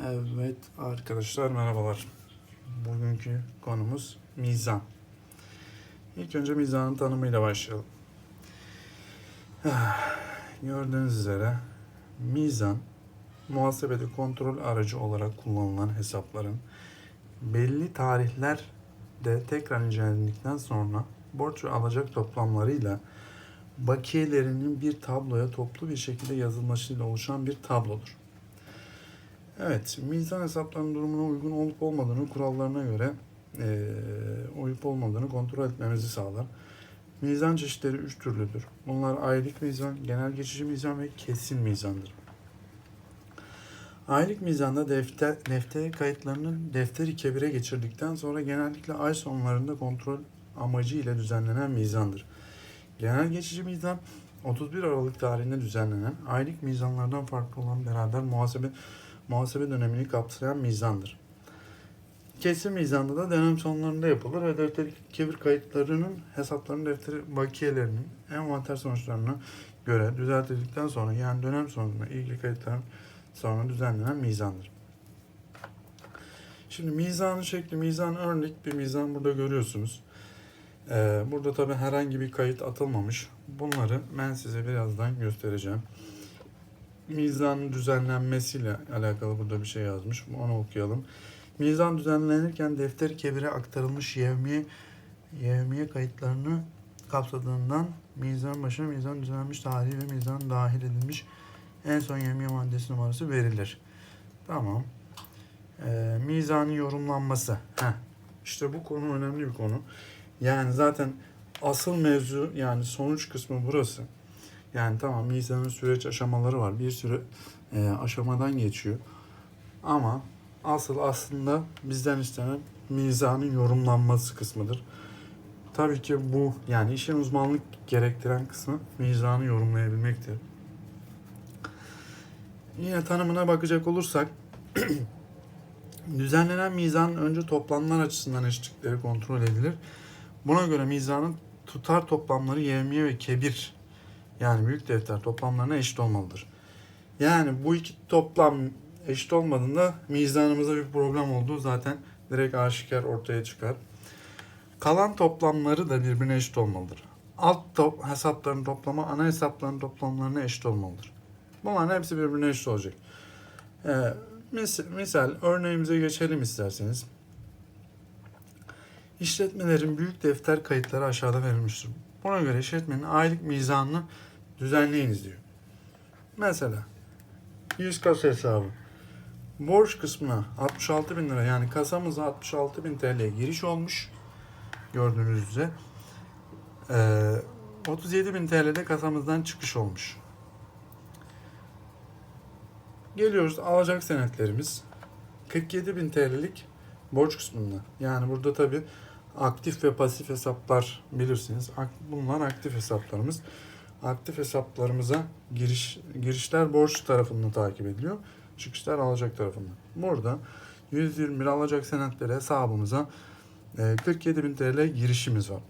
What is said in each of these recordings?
Evet arkadaşlar merhabalar. Bugünkü konumuz mizan. İlk önce mizanın tanımıyla başlayalım. Gördüğünüz üzere mizan muhasebede kontrol aracı olarak kullanılan hesapların belli tarihlerde tekrar incelendikten sonra borç ve alacak toplamlarıyla bakiyelerinin bir tabloya toplu bir şekilde yazılmasıyla oluşan bir tablodur. Evet, mizan hesaplarının durumuna uygun olup olmadığını kurallarına göre eee uyup olmadığını kontrol etmemizi sağlar. Mizan çeşitleri üç türlüdür. Bunlar aylık mizan, genel geçici mizan ve kesin mizandır. Aylık mizanda defter, defter kayıtlarının defteri kebire geçirdikten sonra genellikle ay sonlarında kontrol amacı ile düzenlenen mizandır. Genel geçici mizan 31 Aralık tarihinde düzenlenen aylık mizanlardan farklı olan beraber muhasebe muhasebe dönemini kapsayan mizandır. Kesin mizanda da dönem sonlarında yapılır ve defter kebir kayıtlarının hesapların defteri bakiyelerinin envanter sonuçlarına göre düzeltildikten sonra yani dönem sonunda ilgili kayıtların sonra düzenlenen mizandır. Şimdi mizanın şekli, mizan örnek bir mizan burada görüyorsunuz. Ee, burada tabi herhangi bir kayıt atılmamış. Bunları ben size birazdan göstereceğim. Mizanın düzenlenmesiyle alakalı burada bir şey yazmış. Onu okuyalım. Mizan düzenlenirken defter kebire aktarılmış yevmiye yevmiye kayıtlarını kapsadığından mizan başına mizan düzenlenmiş tarihi ve mizan dahil edilmiş en son yevmiye maddesi numarası verilir. Tamam. Ee, mizanın yorumlanması. Heh. İşte bu konu önemli bir konu. Yani zaten asıl mevzu yani sonuç kısmı burası. Yani tamam mizanın süreç aşamaları var. Bir sürü e, aşamadan geçiyor. Ama asıl aslında bizden istenen mizanın yorumlanması kısmıdır. Tabii ki bu yani işin uzmanlık gerektiren kısmı mizanı yorumlayabilmektir. Yine tanımına bakacak olursak düzenlenen mizan önce toplamlar açısından eşitlikleri kontrol edilir. Buna göre mizanın tutar toplamları yevmiye ve kebir yani büyük defter toplamlarına eşit olmalıdır. Yani bu iki toplam eşit olmadığında mizanımızda bir problem olduğu zaten direkt aşikar ortaya çıkar. Kalan toplamları da birbirine eşit olmalıdır. Alt top, hesapların toplamı ana hesapların toplamlarına eşit olmalıdır. Bunların hepsi birbirine eşit olacak. Ee, mis, misal örneğimize geçelim isterseniz. İşletmelerin büyük defter kayıtları aşağıda verilmiştir. Buna göre işletmenin aylık mizanını düzenleyiniz diyor. Mesela 100 kasa hesabı. Borç kısmına 66 bin lira yani kasamıza 66 bin TL giriş olmuş. Gördüğünüz üzere. Ee, 37 bin TL'de kasamızdan çıkış olmuş. Geliyoruz alacak senetlerimiz. 47 bin TL'lik borç kısmında. Yani burada tabi aktif ve pasif hesaplar bilirsiniz. Bunlar aktif hesaplarımız. Aktif hesaplarımıza giriş girişler borç tarafından takip ediliyor. Çıkışlar alacak tarafından. Burada 121 alacak senetleri hesabımıza e, 47 bin TL girişimiz var.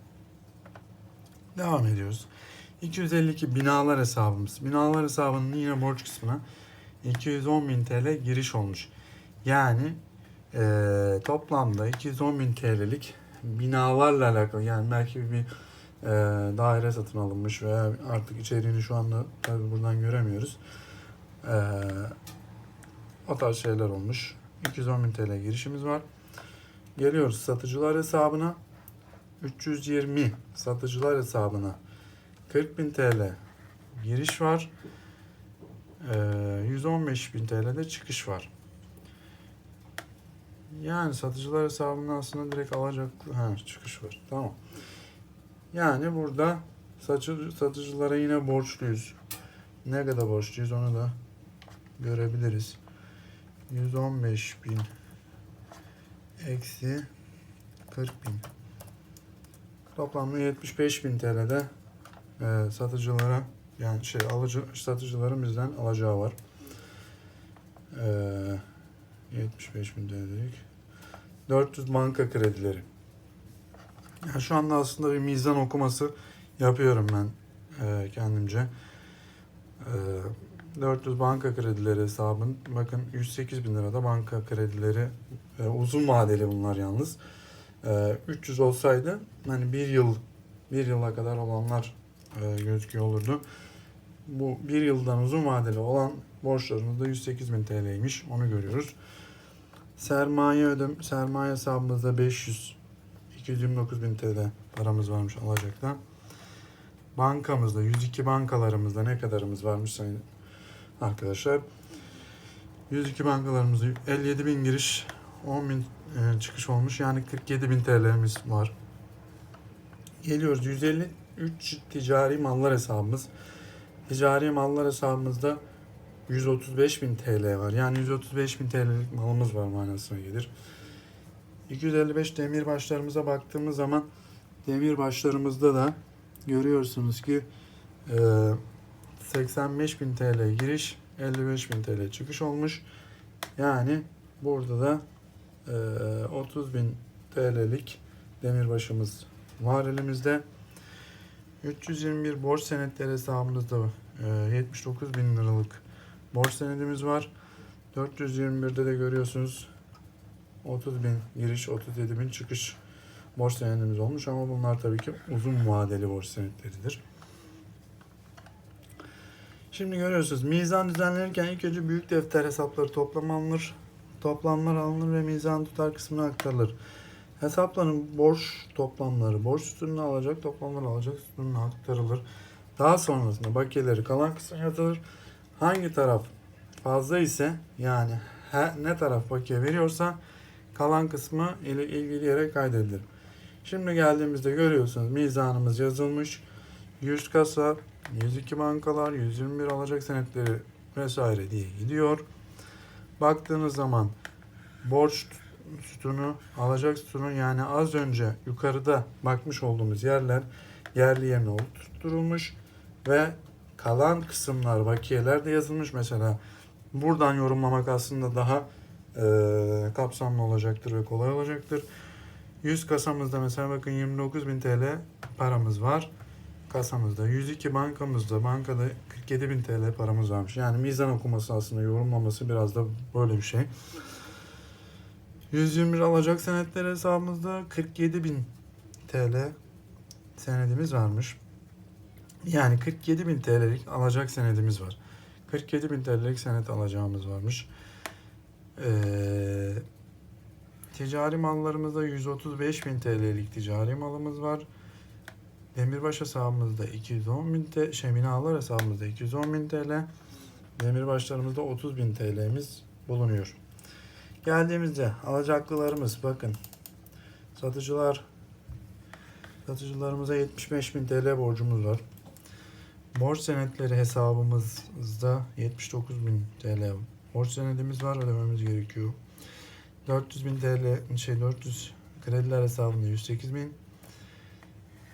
Devam ediyoruz. 252 binalar hesabımız. Binalar hesabının yine borç kısmına 210 bin TL giriş olmuş. Yani e, toplamda 210 bin TL'lik binalarla alakalı yani belki bir e, daire satın alınmış veya artık içeriğini şu anda tabii buradan göremiyoruz. E, o tarz şeyler olmuş. 210 bin TL girişimiz var. Geliyoruz satıcılar hesabına. 320 satıcılar hesabına 40 bin TL giriş var. E, 115 bin TL'de çıkış var. Yani satıcılar hesabından aslında direkt alacak ha, çıkış var. Tamam. Yani burada satıcı, satıcılara yine borçluyuz. Ne kadar borçluyuz onu da görebiliriz. 115 bin eksi 40 bin. Toplamda 75 bin TL'de e, satıcılara yani şey alıcı satıcıların bizden alacağı var. E, 75 bin TL'lik. 400 banka kredileri. Yani şu anda aslında bir mizan okuması yapıyorum ben e, kendimce. E, 400 banka kredileri hesabın. Bakın 108 bin lirada banka kredileri e, uzun vadeli bunlar yalnız. E, 300 olsaydı hani bir yıl bir yıla kadar olanlar e, gözüküyor olurdu. Bu bir yıldan uzun vadeli olan borçlarımız da 108 bin TL'ymiş. Onu görüyoruz. Sermaye ödem sermaye hesabımızda 500 229 bin TL paramız varmış alacakta. Bankamızda 102 bankalarımızda ne kadarımız varmış sayın arkadaşlar. 102 bankalarımızda 57 bin giriş 10 bin e, çıkış olmuş yani 47 bin TL'miz var. Geliyoruz 153 ticari mallar hesabımız. Ticari mallar hesabımızda 135 bin TL var. Yani 135 bin TL'lik malımız var manasına gelir. 255 demir başlarımıza baktığımız zaman demir başlarımızda da görüyorsunuz ki e, 85 bin TL giriş 55 bin TL çıkış olmuş. Yani burada da e, 30 bin TL'lik demirbaşımız var elimizde. 321 borç senetleri hesabımızda e, 79 bin liralık borç senedimiz var. 421'de de görüyorsunuz 30 bin giriş 37 bin çıkış borç senedimiz olmuş ama bunlar tabii ki uzun vadeli borç senetleridir. Şimdi görüyorsunuz mizan düzenlenirken ilk önce büyük defter hesapları toplam alınır. Toplamlar alınır ve mizan tutar kısmına aktarılır. Hesapların borç toplamları borç üstününe alacak, toplamları alacak üstününe aktarılır. Daha sonrasında bakiyeleri kalan kısmına yatılır. Hangi taraf fazla ise yani ne taraf bakiye veriyorsa kalan kısmı ile ilgili yere kaydedilir. Şimdi geldiğimizde görüyorsunuz mizanımız yazılmış. 100 kasa, 102 bankalar, 121 alacak senetleri vesaire diye gidiyor. Baktığınız zaman borç sütunu, alacak sütunu yani az önce yukarıda bakmış olduğumuz yerler yerli yerine oturtulmuş ve kalan kısımlar, bakiyeler de yazılmış mesela. Buradan yorumlamak aslında daha e, kapsamlı olacaktır ve kolay olacaktır. 100 kasamızda mesela bakın 29.000 TL paramız var kasamızda. 102 bankamızda bankada 47.000 TL paramız varmış. Yani mizan okuması aslında yorumlaması biraz da böyle bir şey. 121 alacak senetler hesabımızda 47.000 TL senedimiz varmış. Yani 47.000 TL'lik alacak senedimiz var. 47.000 TL'lik senet alacağımız varmış. Ee, ticari mallarımızda 135.000 TL'lik ticari malımız var. Demirbaş hesabımızda 210 bin TL, şey binalar hesabımızda 210 bin TL. Demirbaşlarımızda 30 bin TL'miz bulunuyor. Geldiğimizde alacaklılarımız bakın. Satıcılar satıcılarımıza 75 bin TL borcumuz var. Borç senetleri hesabımızda 79 bin TL borç senedimiz var ödememiz gerekiyor. 400 bin TL şey 400 krediler hesabında 108 bin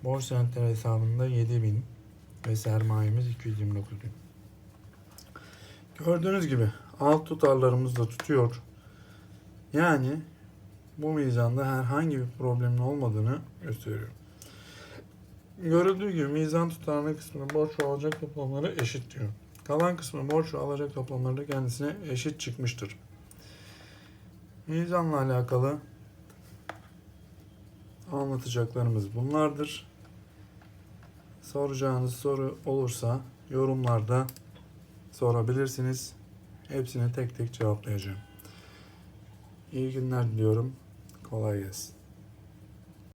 Borç senetleri hesabında 7000 ve sermayemiz 229 bin. Gördüğünüz gibi alt tutarlarımız da tutuyor. Yani bu mizanda herhangi bir problemin olmadığını gösteriyor. Görüldüğü gibi mizan tutarının kısmında borç ve alacak toplamları eşit diyor. Kalan kısmı borç alacak toplamları kendisine eşit çıkmıştır. Mizanla alakalı anlatacaklarımız bunlardır. Soracağınız soru olursa yorumlarda sorabilirsiniz. Hepsini tek tek cevaplayacağım. İyi günler diliyorum. Kolay gelsin.